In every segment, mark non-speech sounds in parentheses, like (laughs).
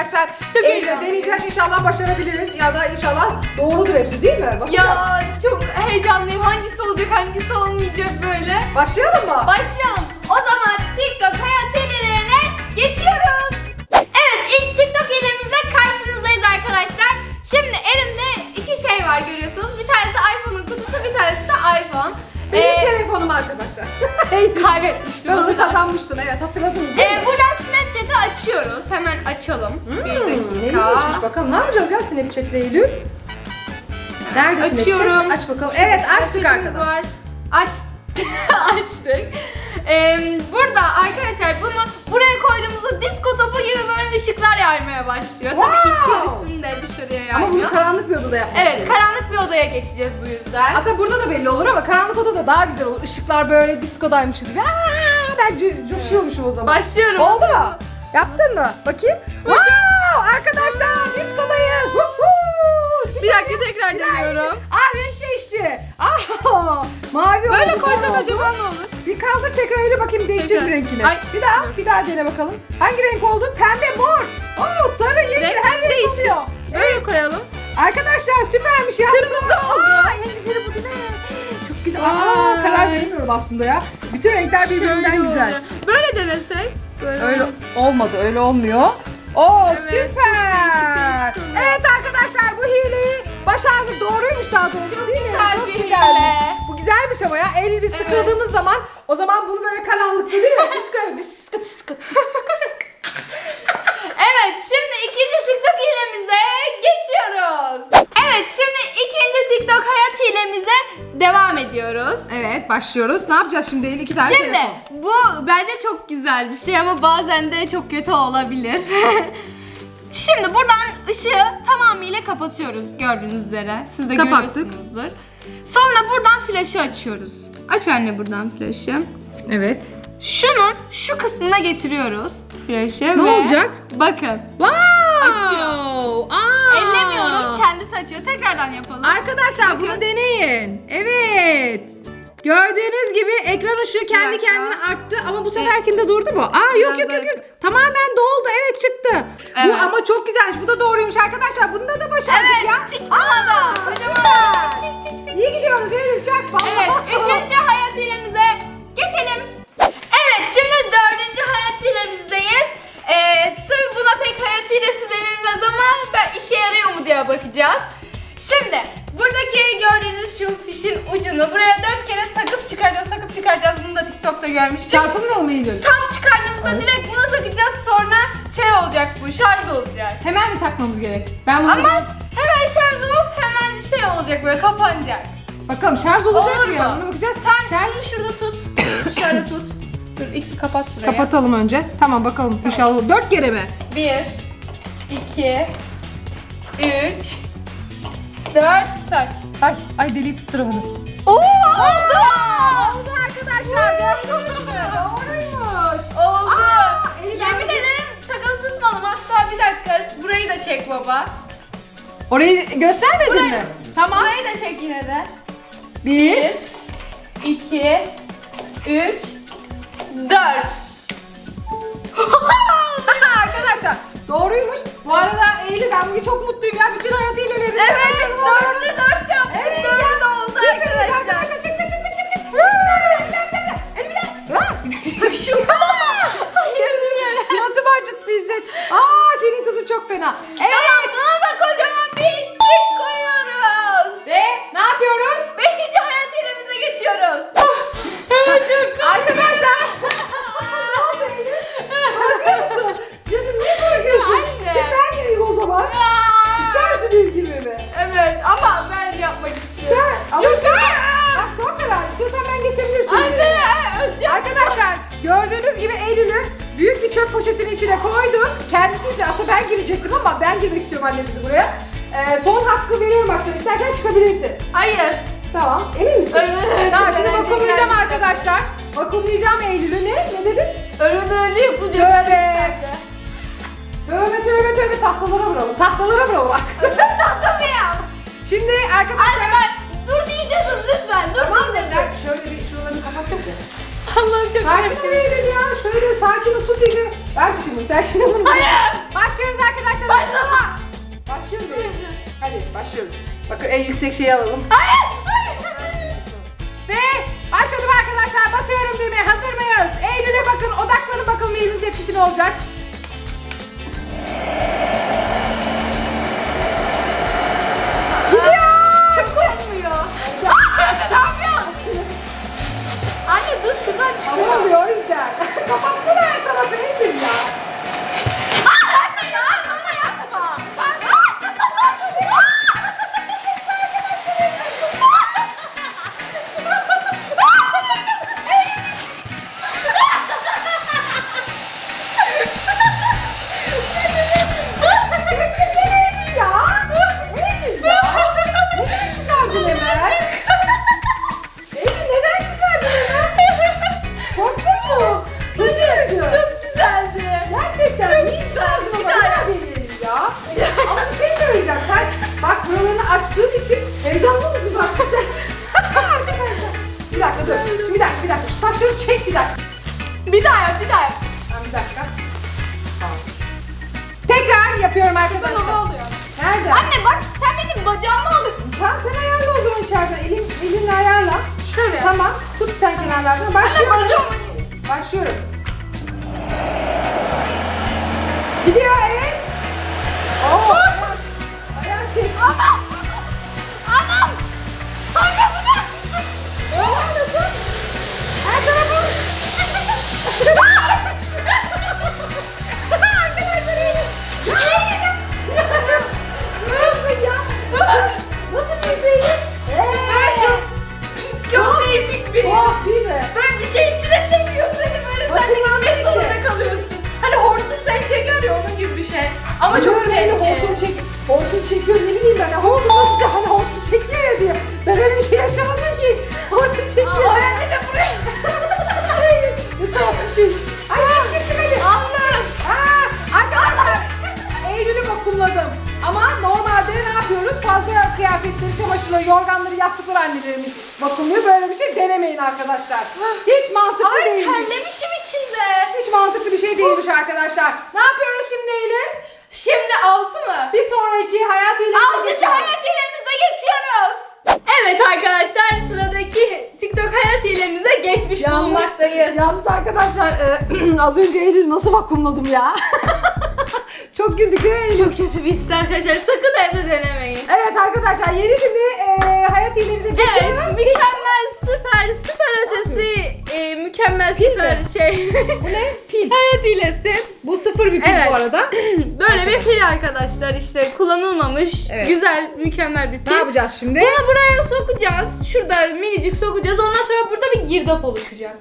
arkadaşlar. Çok Eylül'e heyecanlıyım. deneyeceğiz. İnşallah başarabiliriz. Ya da inşallah doğrudur hepsi değil mi? Bakacağız. Ya çok heyecanlıyım. Hangisi olacak, hangisi olmayacak böyle. Başlayalım mı? Başlayalım. O zaman TikTok hayat hilelerine geçiyoruz. Evet ilk TikTok hilemizle karşınızdayız arkadaşlar. Şimdi elimde iki şey var görüyorsunuz. Bir tanesi iPhone'un kutusu, bir tanesi de iPhone. Benim Ee, telefonum arkadaşlar. (laughs) kaybetmiştim. Ben onu hatırladım. kazanmıştım evet hatırladınız değil mi? Ee, Snapchat'i açıyoruz. Hemen açalım. bir Hmm, nereye dakika. geçmiş bakalım. Ne yapacağız ya Snapchat'le Eylül? Nerede Açıyorum. Snapchat? Aç bakalım. Evet açtık arkadaşlar. Var. Aç (laughs) açtık. Ee, burada arkadaşlar bunu buraya koyduğumuzda disco topu gibi böyle ışıklar yaymaya başlıyor. Tabii Wow. içerisinde dışarıya Ama bunu yaymıyor. karanlık bir odada yapmak Evet, karanlık bir odaya geçeceğiz bu yüzden. Aslında burada da belli olur ama karanlık odada daha güzel olur. Işıklar böyle diskodaymışız gibi. Aa, ben co- coşuyormuşum o zaman. Başlıyorum. Oldu mu? Yaptın mı? Bakayım. Wow! Arkadaşlar diskodayız. Woohoo! Süper. Bir dakika tekrar deniyorum. Aa renk değişti. Aa, mavi Böyle oldu. koysak oldu. acaba ne olur? Bir kaldır tekrar öyle bakayım değiştir Tekrar. mi rengini. Ay. Bir daha bir daha dene bakalım. Hangi renk oldu? Pembe, mor. Oo sarı, yeşil Renk her renk değişiyor. oluyor. Böyle koyalım. Arkadaşlar süpermiş ya. Kırmızı oldu. Aa, en güzeli bu değil mi? Çok güzel. Aa, karar veremiyorum aslında ya. Bütün renkler birbirinden Şöyle güzel. oldu. Böyle denesek. Böyle Öyle olmadı, öyle olmuyor. Oo Evet, süper. çok değişik, değişik oldu. Evet arkadaşlar bu hileyi başardık. Doğruymuş daha doğrusu değil mi? güzel Çok bir güzelmiş. hile. Bu güzelmiş ama ya. Eylül biz Evet. sıkıldığımız zaman o zaman bunu böyle karanlıkta değil mi? Disko, disko, disko, disko. Evet şimdi ikinci TikTok hilemize geçiyoruz. Evet şimdi ikinci TikTok hayat hilemize devam ediyoruz. Evet başlıyoruz. Ne yapacağız şimdi? İki tane Şimdi telefon. bu bence çok güzel bir şey ama bazen de çok kötü olabilir. (laughs) Şimdi buradan ışığı tamamıyla kapatıyoruz gördüğünüz üzere. Siz de Kapattık. görüyorsunuzdur. Sonra buradan flaşı açıyoruz. Aç anne buradan flaşı. Evet. Şunun şu kısmına getiriyoruz flaşı Ne ve olacak? Bakın. Wow! Açıyor. Aa! Ellemiyorum kendisi açıyor. Tekrardan yapalım. Arkadaşlar bunu deneyin. Evet. Gördüğünüz gibi ekran ışığı kendi dakika. kendine arttı ama bu seferkinde durdu mu? Aa yok Biraz yok yok yok. Tamamen doldu. Evet çıktı. Bu Evet. ama çok güzelmiş. Bu da doğruymuş arkadaşlar. Bunda da başardık Evet, ya. tik tik. İyi gidiyoruz Eylül çak. Vallahi. Evet, üçüncü hayat hilemize geçelim. Evet, şimdi dördüncü hayat hilemizdeyiz. Ee, tabii buna pek hayat hilesi denilmez ama ben işe yarıyor mu diye bakacağız. Şimdi buradaki gördüğünüz şu fişin ucunu buraya dört kere takıp çıkaracağız, takıp çıkaracağız. Bunu da TikTok'ta görmüştük. Çarpılmıyor mu Eylül? Tam çıkardığımızda direkt buna takacağız sonra şey olacak bu, şarj olacak. Hemen mi takmamız gerek? Ben bunu Ama hemen şarj olup hemen şey olacak böyle kapanacak. Bakalım şarj olacak Olur mı ya? mu? Ona bakacağız. Sen, şunu şurada tut. Şöyle tut. Dur ilk kapat burayı. Kapatalım önce. Tamam bakalım. İnşallah dört kere mi? Bir, iki, üç, dört, tak. Ay, ay deliği tutturamadım. Oo, oldu! Oldu arkadaşlar gördünüz mü? Doğruymuş. Oldu. Aa, Yemin ederim takılı tutmadım. Hatta bir dakika burayı da çek baba. Orayı göstermedin Burayı, mi? tamam. Burayı da çek yine de. Bir. Bir, iki, üç, dört. (laughs) arkadaşlar doğruymuş. Bu arada Eylül ben bugün çok mutluyum ya. Bütün hayat hileleri. Evet, dördü dört yaptık. Evet dördü ya. de oldu Süperiz arkadaşlar. arkadaşlar. Çık çık çık çık çık çık. Bir daha, bir daha, bir daha, bir daha. Bir daha. Bir dakika. Şu. Hayır, şöyle. Suratımı acıttı İzzet. Aa senin kızı çok fena. Evet. Tamam, buna da gibi Eylül'ü büyük bir çöp poşetinin içine koydu. Kendisi ise aslında ben girecektim ama ben girmek istiyorum annem dedi buraya. Ee, son hakkı veriyorum bak sana. İstersen çıkabilirsin. Hayır. Tamam. Emin misin? Ölmeden Tamam şimdi vakumlayacağım arkadaşlar. Vakumlayacağım Eylül'ü. Ne? Ne dedin? Ölmeden önce yapılacak. Tövbe. Tövbe tövbe tövbe tahtalara vuralım. Tahtalara vuralım (laughs) bak. Ya. Şimdi arkadaşlar. ben dur diyeceğiz lütfen. Dur Tamam da diyeceğiz. sen şöyle bir şuralarını kapat. Allah'ım çok Sakin ol Eylül ya. Şöyle sakin ol tut iyice. Ben tutayım. Sen şimdi bunu. Hayır. Başlıyoruz başlıyor muyuz? Hadi başlıyoruz. Bakın en yüksek şeyi alalım. Hayır! Ve başladım arkadaşlar. Basıyorum düğmeye. Hazır mıyız? Eylül'e bakın. Odaklanın bakalım Eylül'ün tepkisi ne olacak? Şuradan Ama çıkıyor. oluyor bir dakika. Bir daha yap, bir daha yap. Tamam bir dakika. Tamam. Tekrar yapıyorum Bana ne arkadaşlar. oluyor? Nerede? Anne bak sen benim bacağımı alıyorsun. Tamam sen ayarla o zaman içeriden. Elin, elinle ayarla. Şöyle. Tamam. Tut sen kenarlardan. Anne Başlıyorum. bacağımı Başlıyorum. Gidiyor evet. Çamaşırları, yorganları, yastıkları annelerimiz vakumluyor. Böyle bir şey denemeyin arkadaşlar. Hiç mantıklı Ay değilmiş. terlemişim içinde. Hiç mantıklı bir şey değilmiş arkadaşlar. Ne yapıyoruz şimdi Eylül? Şimdi altı mı? Bir sonraki hayat ile Altıncı hayat hilemize geçiyoruz. Evet arkadaşlar sıradaki TikTok hayat hilemize geçmiş bulunmaktayız. Yalnız arkadaşlar e, (clears throat) az önce Eylül nasıl vakumladım ya? (laughs) Çok güldük değil mi? Çok kötü bir his arkadaşlar. Sakın evde denemeyin. Evet arkadaşlar yeni şimdi e, hayat hilemize geçiyoruz. Evet, mükemmel, süper, süper ötesi, e, mükemmel, süper şey. Bu ne? Pil. (laughs) hayat hilesi. Bu sıfır bir pil Evet. bu arada. (clears throat) Böyle bir pil arkadaşlar işte kullanılmamış, Evet. güzel, mükemmel bir pil. Ne yapacağız şimdi? Bunu buraya sokacağız. Şurada minicik sokacağız. Ondan sonra burada bir girdap oluşacak.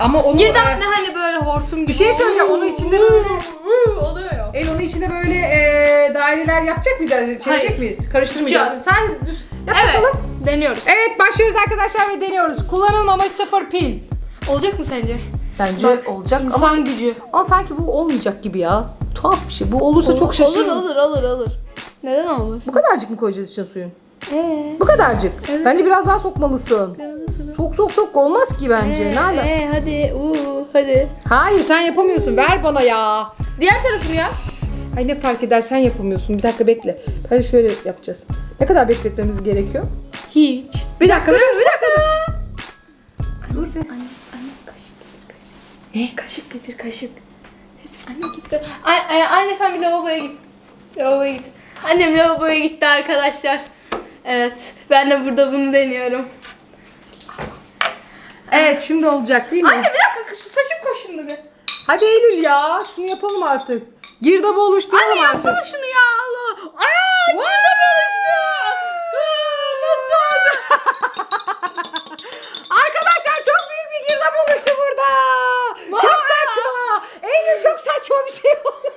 Ama onu Girdap e, ne hani böyle hortum gibi. bir şey söyleyeceğim. Onun içinde böyle oluyor ya. İçinde böyle e, daireler yapacak mıyız? Yani Çevirecek Hayır. miyiz? Karıştırmayacağız. Sen düz yap Evet. bakalım. Deniyoruz. Evet başlıyoruz arkadaşlar ve deniyoruz. Kullanılmamış sıfır pil. Olacak mı sence? Bence Bak, olacak ama, İnsan gücü. ama sanki bu olmayacak gibi ya. Tuhaf bir şey. Bu olursa çok şaşırırım. Olur olur olur olur. Neden olmasın? Bu kadarcık mı koyacağız içine suyun? Ee, Bu kadarcık. Bence biraz daha sokmalısın. Sok sok sok olmaz ki bence. ne ala? Ee, hadi. Uuu hadi. Hayır sen yapamıyorsun. Ver bana ya. Diğer tarafını yap. Ay ne fark eder sen yapamıyorsun. Bir dakika bekle. Ben şöyle yapacağız. Ne kadar bekletmemiz gerekiyor? Hiç. Bir dakika dur. Bir dakika dur. Be. Anne, anne kaşık getir kaşık. Ne? Kaşık getir kaşık. Anne git. gö- Anne, anne sen bir lavaboya git. Lavaboya git. Annem lavaboya gitti arkadaşlar. Evet. Ben de burada bunu deniyorum. Evet şimdi olacak değil mi? Anne bir dakika saçım kaşındı bir. Hadi Eylül ya şunu yapalım artık. Girdabı oluşturalım Anne artık. yapsana şunu ya Allah. Aa, girdap oluştu. Aa, Nasıl oldu? (laughs) Arkadaşlar çok büyük bir girdap oluştu burada. Çok saçma. Eylül çok saçma bir şey oldu.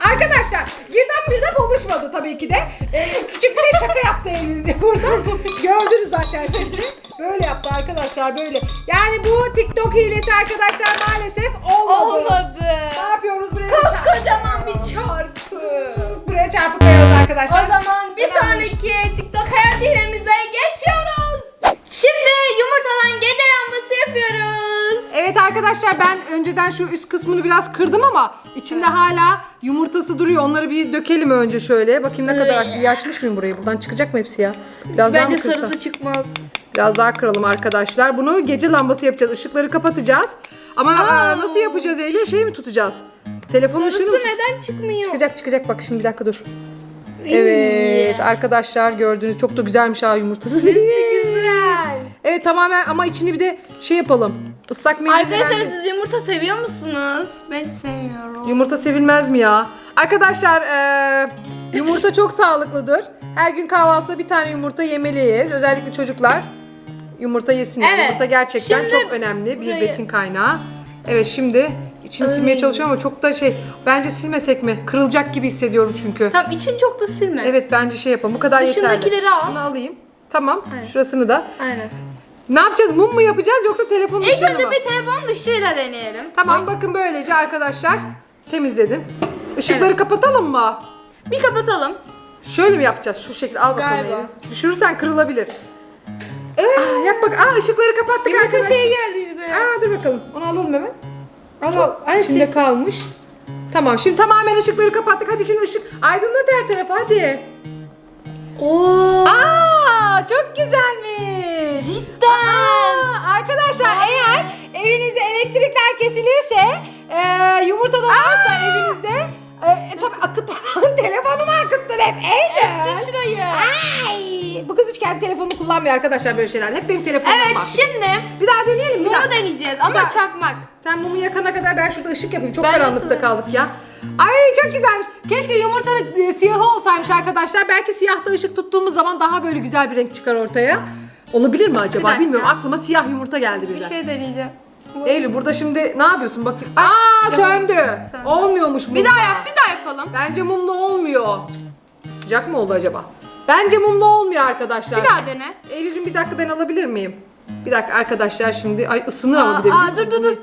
(laughs) Arkadaşlar girdap girdap oluşmadı tabii ki de. Ee, küçük bir şaka yaptı Eylül burada. Gördünüz zaten sesini. Böyle yaptı arkadaşlar böyle. Yani bu TikTok hilesi arkadaşlar maalesef olmadı. Olmadı. Arkadaşlar. O zaman bir sonraki TikTok hayat hilemize geçiyoruz. Şimdi yumurtadan gece lambası yapıyoruz. Evet arkadaşlar ben önceden şu üst kısmını biraz kırdım ama içinde hala yumurtası duruyor. Onları bir dökelim önce şöyle. Bakayım ne kadar açmış. Açmış mıyım burayı? Buradan çıkacak mı hepsi ya? Biraz daha Bence mı kırsam? sarısı çıkmaz. Biraz daha kıralım arkadaşlar. Bunu gece lambası yapacağız. Işıkları kapatacağız. Ama aa, nasıl yapacağız Eylül? Şey mi tutacağız? Telefonun ışığını Sarısı mı? neden çıkmıyor? Çıkacak çıkacak bak şimdi bir dakika dur. Evet arkadaşlar gördüğünüz çok da güzelmiş ha yumurtası. Güzel. evet tamamen ama içini bir de şey yapalım. Islak mendil Arkadaşlar siz yumurta seviyor musunuz? Ben sevmiyorum. Yumurta sevilmez mi ya? Arkadaşlar eee, yumurta çok sağlıklıdır. Her gün kahvaltıda bir tane yumurta yemeliyiz. Özellikle çocuklar yumurta yesinler. Evet. Yumurta gerçekten Şimdi çok önemli bir burayı- besin kaynağı. Evet şimdi içini silmeye Ay. çalışıyorum ama çok da şey bence silmesek mi? Kırılacak gibi hissediyorum çünkü. Tamam için çok da silme. Evet bence şey yapalım. Bu kadar yeterli. Dışındakileri al. Şunu alayım. Tamam. Evet. Şurasını da. Aynen. Ne yapacağız? Mum mu yapacağız yoksa telefonun İlk ışığını önce mı? bir telefon ışığıyla deneyelim. Tamam bakın böylece arkadaşlar temizledim. Işıkları kapatalım mı? Bir kapatalım. Şöyle mi yapacağız? Şu şekilde al bakalım. Galiba. Elif. Düşürürsen kırılabilir. Aa, yap bak. Aa ışıkları kapattık Yumurta arkadaşlar. şey geldi işte. Aa dur bakalım. Onu alalım hemen. Al al. Ay, İçinde siz- kalmış. Tamam şimdi tamamen ışıkları kapattık. Hadi şimdi ışık aydınlat her tarafı hadi. Oo. Aa çok güzelmiş. Cidden. Aa, arkadaşlar eğer evinizde elektrikler kesilirse e, yumurta da varsa evinizde e, tabii akıtmadan (laughs) telefonumu akıttın hep Eylül. Sil şurayı. Ay, bu kız hiç kendi telefonunu kullanmıyor arkadaşlar böyle şeyler. Hep benim telefonum Evet var. şimdi Bir daha deneyelim bir daha. mumu deneyeceğiz ama daha. çakmak. Sen mumu yakana kadar ben şurada ışık yapayım. Çok Ben karanlıkta nasıl- kaldık ya. Ay çok güzelmiş. Keşke yumurtanın e, siyahı olsaymış arkadaşlar. Belki siyahta ışık tuttuğumuz zaman daha böyle güzel bir renk çıkar ortaya. Olabilir mi acaba? dakika. Bilmiyorum. Aklıma siyah yumurta geldi Bir birden. şey deneyeceğim. Eylül burada şimdi ne yapıyorsun bakayım. Aa söndü. Söndü. Olmuyormuş mumla. Bir daha yap, bir daha yapalım. Bence mumla olmuyor. Sıcak mı oldu acaba? Bence mumla olmuyor arkadaşlar. Bir daha dene. Eylül'cüm bir dakika ben alabilir miyim? Bir dakika arkadaşlar şimdi ay ısınır ama Aa, bir de. aa, dur dur dur.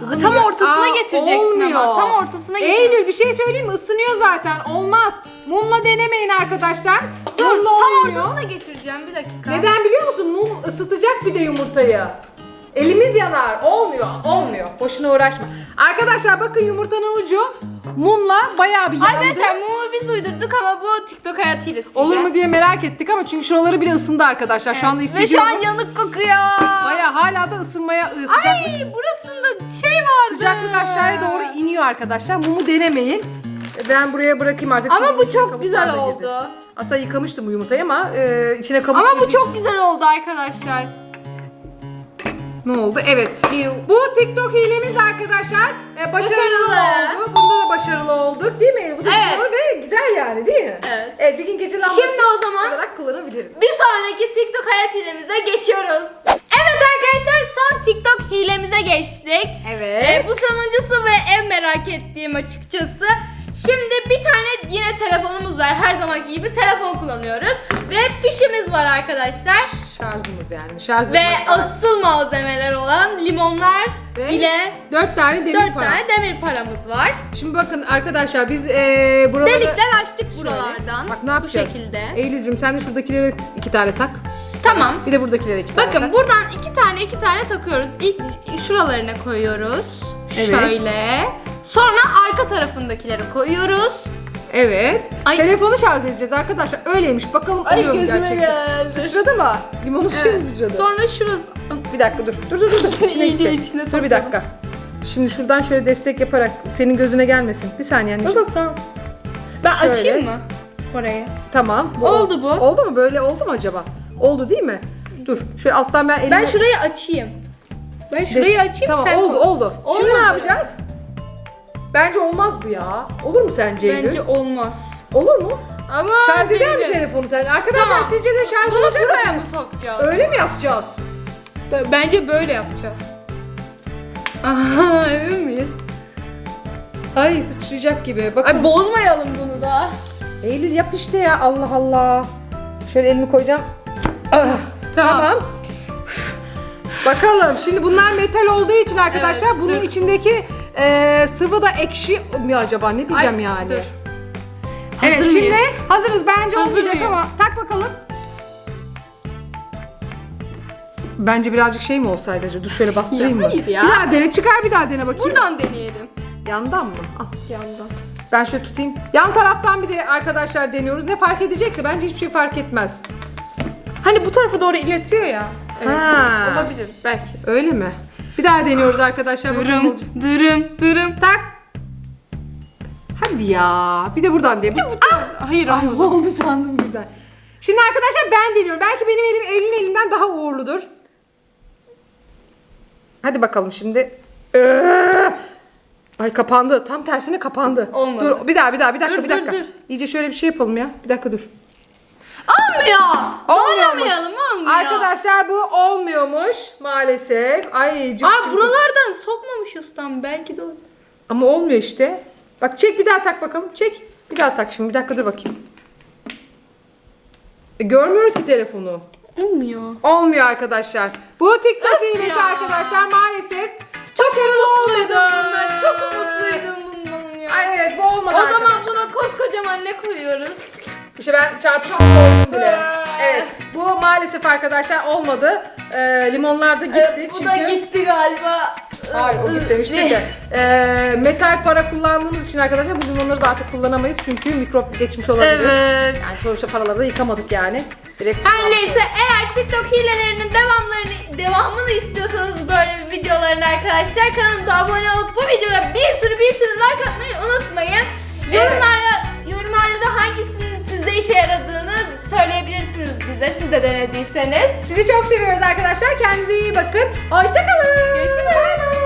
Bunu Tam ortasına Aa, getireceksin olmuyor. ama. Tam ortasına getireceksin. Eylül bir şey söyleyeyim mi? Isınıyor zaten. Olmaz. Mumla denemeyin arkadaşlar. Dur Mumla tam olmuyor. ortasına getireceğim bir dakika. Neden biliyor musun? Mum ısıtacak bir de yumurtayı. Elimiz yanar. Olmuyor. Olmuyor. Boşuna uğraşma. Arkadaşlar bakın yumurtanın ucu mumla bayağı bir yandı. Arkadaşlar mumu biz uydurduk ama bu TikTok hayatı hilesi. Olur mu diye merak ettik ama çünkü şuraları bile ısındı arkadaşlar. Şu anda Ve şu hissediyorum. an yanık kokuyor. Bayağı hala da ısınmaya ı, sıcaklık Ay burasında şey vardı. Sıcaklık aşağıya doğru iniyor arkadaşlar. Mumu denemeyin. Ben buraya bırakayım artık. Ama bu içine çok kabuklar güzel da girdi. oldu. Aslında yıkamıştım bu yumurtayı ama e, içine kabuk Ama bu girdiği çok için- güzel oldu arkadaşlar. Ne oldu? Evet. Bu TikTok hilemiz arkadaşlar. E, başarılı, Başarılı. oldu. Bunda da başarılı olduk değil mi? Bu da Evet. başarılı ve güzel yani değil mi? Evet. Evet bir gün gece lambası Şimdi o zaman- olarak kullanabiliriz. Bir sonraki TikTok hayat hilemize geçiyoruz. Evet arkadaşlar son TikTok hilemize geçtik. Evet. Ee, bu sonuncusu ve en merak ettiğim açıkçası. Şimdi bir tane yine telefonumuz var. Her zamanki gibi telefon kullanıyoruz. Ve fişimiz var arkadaşlar. Şarjımız yani. Şarj Ve asıl malzemeler olan limonlar Ve ile dört tane demir 4 para. tane demir paramız var. Şimdi bakın arkadaşlar biz e, buraları... Delikler açtık buralardan. Bak ne yapacağız? Bu şekilde. Eylül'cüm sen de şuradakilere iki tane tak. Tamam. Bir de buradakilere iki tane Bakın tak. buradan iki tane iki tane takıyoruz. İlk şuralarına koyuyoruz. Evet. Şöyle. Sonra arka tarafındakileri koyuyoruz. Evet. Ay. Telefonu şarj edeceğiz arkadaşlar. Öyleymiş. Bakalım oluyor mu gerçekten. geldi. Sıçradı mı? Limonun suyu mu sıçradı? Sonra şurası. Bir dakika dur. Dur dur dur. İçine İyice gitti. içine Dur bir dakika. Şimdi şuradan şöyle destek yaparak senin gözüne gelmesin. Bir saniye Bak anneciğim. bak tamam. Ben Şöyle. açayım mı? Orayı. Tamam. Oldu bu. Oldu mu? Böyle oldu mu acaba? Oldu değil mi? Dur. Şöyle alttan ben elimi... Ben şurayı açayım. Ben şurayı açayım Tamam sen oldu koy. oldu. Şimdi ne Olmadı. yapacağız? Bence olmaz bu ya. Olur mu sence Eylül? Bence olmaz. Olur mu? Ama Şarj eder mi telefonu sen? Arkadaşlar Tamam. sizce de şarj Bunu olacak mı? buraya mı sokacağız? Öyle mi yapacağız? B- Bence böyle yapacağız. Aha (laughs) emin miyiz? Ay sıçrayacak gibi. Bakın. Ay bozmayalım bunu da. Eylül yap işte ya Allah Allah. Şöyle elimi koyacağım. Ah, Tamam. tamam. Bakalım şimdi bunlar metal olduğu için arkadaşlar Evet, bunun dur. içindeki e, sıvı da ekşi mi acaba ne diyeceğim Ay, yani. dur. Evet Hazır şimdi mıyız? hazırız bence Hazır olmayacak mıyım? ama tak bakalım. Bence birazcık şey mi olsaydı acaba? Dur şöyle bastırayım mı? hayır ya. Bir daha dene çıkar bir daha dene bakayım. Buradan deneyelim. Yandan mı? Al. Yandan. Ben şöyle tutayım. Yan taraftan bir de arkadaşlar deniyoruz. Ne fark edecekse bence hiçbir şey fark etmez. Hani bu tarafa doğru iletiyor ya. Evet. Ha. Olabilir belki. Öyle mi? Bir daha deniyoruz arkadaşlar. Bakalım Dırım, olacak. dırım, dırım. Tak. Hadi ya. Bir de buradan diye. Ah! Hayır Ay olmadı. oldu sandım birden. Şimdi arkadaşlar ben deniyorum. Belki benim elim elin elinden daha uğurludur. Hadi bakalım şimdi. Ee! Ay kapandı. Tam tersine kapandı. Olmadı. Dur bir daha bir daha bir dakika Dur, bir dur, dakika. dur. İyice şöyle bir şey yapalım ya. Bir dakika dur. Olmuyor. Olmuyormuş. Oynamayalım olmuyor. Arkadaşlar bu olmuyormuş maalesef. Ay cık Aa cık. buralardan sokmamışız tam belki de o. Ama olmuyor işte. Bak çek bir daha tak bakalım. Çek. Bir daha tak şimdi. Bir dakika dur bakayım. E, görmüyoruz ki telefonu. Olmuyor. Olmuyor arkadaşlar. Bu TikTok Öf hilesi ya. arkadaşlar maalesef. Çok umutluydum bundan. Çok umutluydum bundan ya. Ay evet bu olmadı o zaman arkadaşlar. buna koskocaman ne koyuyoruz? İşte ben çarpışma koydum bile. Evet bu maalesef arkadaşlar olmadı. Ee, limonlar da gitti. Ee, bu çünkü... da gitti galiba. Hayır o gitmemiştir de. Ee, metal para kullandığımız için arkadaşlar bu limonları da artık kullanamayız. Çünkü mikrop geçmiş olabilir. Evet. Yani sonuçta paraları da yıkamadık yani. Direkt Her neyse eğer TikTok hilelerinin devamlarını devamını istiyorsanız böyle videoların arkadaşlar kanalımıza abone olup bu videoya bir sürü bir sürü like atmayı unutmayın. Yorumlarda yorumlarda hangisinin sizde işe yaradığını söyleyebilirsiniz bize siz de denediyseniz. Sizi çok seviyoruz arkadaşlar. Kendinize iyi bakın. Hoşçakalın. Görüşürüz. Bay bay.